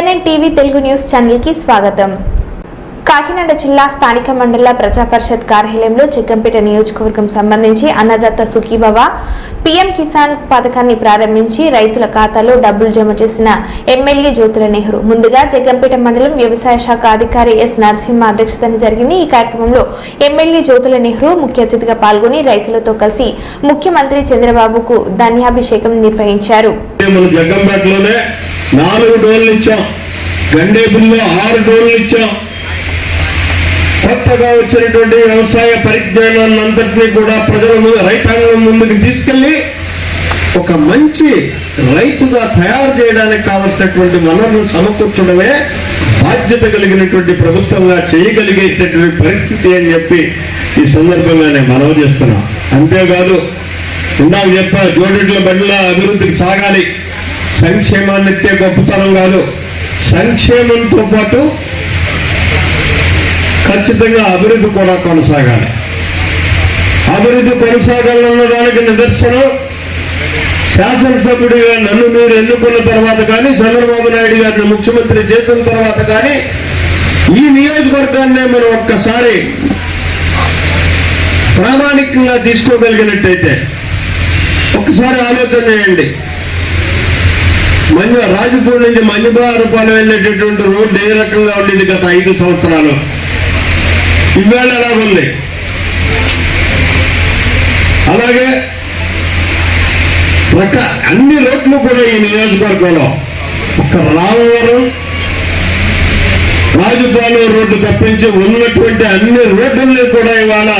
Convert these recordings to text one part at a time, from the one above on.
Telugu news ఛానల్కి స్వాగతం. కాకినాడ జిల్లా స్థానిక మండల ప్రజా పరిషత్ కార్యాలయంలో జగ్గంపేట నియోజకవర్గం సంబంధించి అన్నదాత సుఖీభవ పీఎం కిసాన్ పథకాన్ని ప్రారంభించి రైతుల ఖాతాలో డబ్బులు జమ చేసిన ఎమ్మెల్యే జ్యోతుల నెహ్రూ. ముందుగా జగ్గంపేట మండలం వ్యవసాయ శాఖ అధికారి ఎస్ నరసింహ అధ్యక్షతన జరిగింది. ఈ కార్యక్రమంలో ఎమ్మెల్యే జ్యోతుల నెహ్రూ ముఖ్య అతిథిగా పాల్గొని రైతులతో కలిసి ముఖ్యమంత్రి చంద్రబాబుకు ధన్యాభిషేకం నిర్వహించారు. నాలుగు డోర్లు ఇచ్చాం. గండేపుల్లో ఆరు డోర్లు ఇచ్చాం. కొత్తగా వచ్చినటువంటి వ్యవసాయ పరిజ్ఞానాన్నంతటినీ కూడా ప్రజల ముందు రైతాంగం ముందుకు తీసుకెళ్ళి ఒక మంచి రైతుగా తయారు చేయడానికి కావలసినటువంటి వనరులు సమకూర్చడమే బాధ్యత కలిగినటువంటి ప్రభుత్వంగా చేయగలిగేటటువంటి పరిస్థితి అని చెప్పి ఈ సందర్భంగా నేను మనవి చేస్తున్నాను అంతేకాదు ఇందాక చెప్పా జోడెడ్ల బండ్ల అభివృద్ధికి సాగాలి. సంక్షేమాన్ని ఎత్తే గొప్పతనం కాదు. సంక్షేమంతో పాటు ఖచ్చితంగా అభివృద్ధి కూడా కొనసాగాలి. అభివృద్ధి కొనసాగాలన్న దానికి నిదర్శనం శాసనసభ్యుడిగా నన్ను మీరు ఎన్నుకున్న తర్వాత కానీ చంద్రబాబు నాయుడు గారిని ముఖ్యమంత్రి చేసిన తర్వాత కానీ ఈ నియోజకవర్గాన్నే మనం ఒక్కసారి ప్రామాణికంగా తీసుకోగలిగినట్టయితే ఒక్కసారి ఆలోచన చేయండి. మంజు రాజపూర్ నుంచి మంజుబారపాలెం వెళ్ళేటటువంటి రోడ్డు ఏ రకంగా ఉండేది గత ఐదు సంవత్సరాలు? ఇవాళ ఎలా ఉంది? అలాగే ఒక అన్ని రోడ్లు కూడా ఈ నియోజకవర్గంలో ఒక రామవరం రాజుపాలెం రోడ్డు తప్పించి ఉన్నటువంటి అన్ని రోడ్లని కూడా ఇవాళ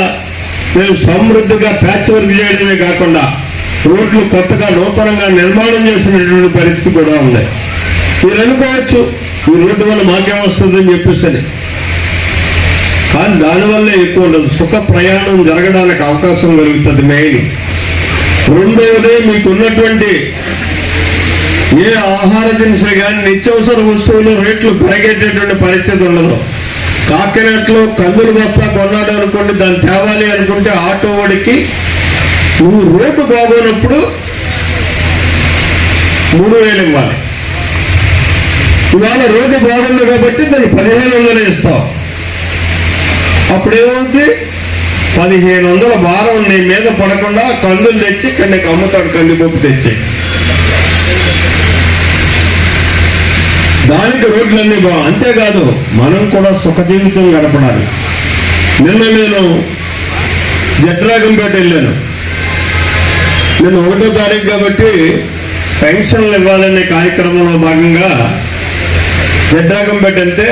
మేము సమృద్ధిగా ప్యాచ్ వర్క్ చేయడమే కాకుండా రోడ్లు కొత్తగా నూతనంగా నిర్మాణం చేసినటువంటి పరిస్థితి కూడా ఉంది. మీరు అనుకోవచ్చు ఈ రోడ్డు వల్ల మాకేం వస్తుందని చెప్పేసి కానీ దానివల్ల ఎక్కువ ఉండదు. సుఖ ప్రయాణం జరగడానికి అవకాశం కలుగుతుంది మెయిన్. రెండవది మీకు ఉన్నటువంటి ఏ ఆహార దినుసులు కానీ నిత్యవసర వస్తువులు రేట్లు పెరిగేటటువంటి పరిస్థితి ఉండదు. కాకినాడలో కందులు బస్తా కొన్నాడు అనుకోండి దాన్ని తేవాలి అనుకుంటే ఆటో వాడికి నువ్వు రోడ్డు బాగోనప్పుడు మూడు వేలు ఇవ్వాలి. ఇవాళ రోడ్డు బాగుంది కాబట్టి దాన్ని పదిహేను వందలు ఇస్తావు. అప్పుడేమవుతుంది పదిహేను వందల భారం నీ మీద పడకుండా కందులు తెచ్చి ఇక్కడ అమ్ముతాడు కందిపప్పు తెచ్చి. దానికి రోడ్లన్నీ బా అంతేకాదు మనం కూడా సుఖ జీవితం గడపడాలి. నిన్న నేను జడ్రాగంపేట వెళ్ళాను. నేను ఒకటో తారీఖు కాబట్టి పెన్షన్లు ఇవ్వాలనే కార్యక్రమంలో భాగంగా జడ్రాగంపేట వెళ్తే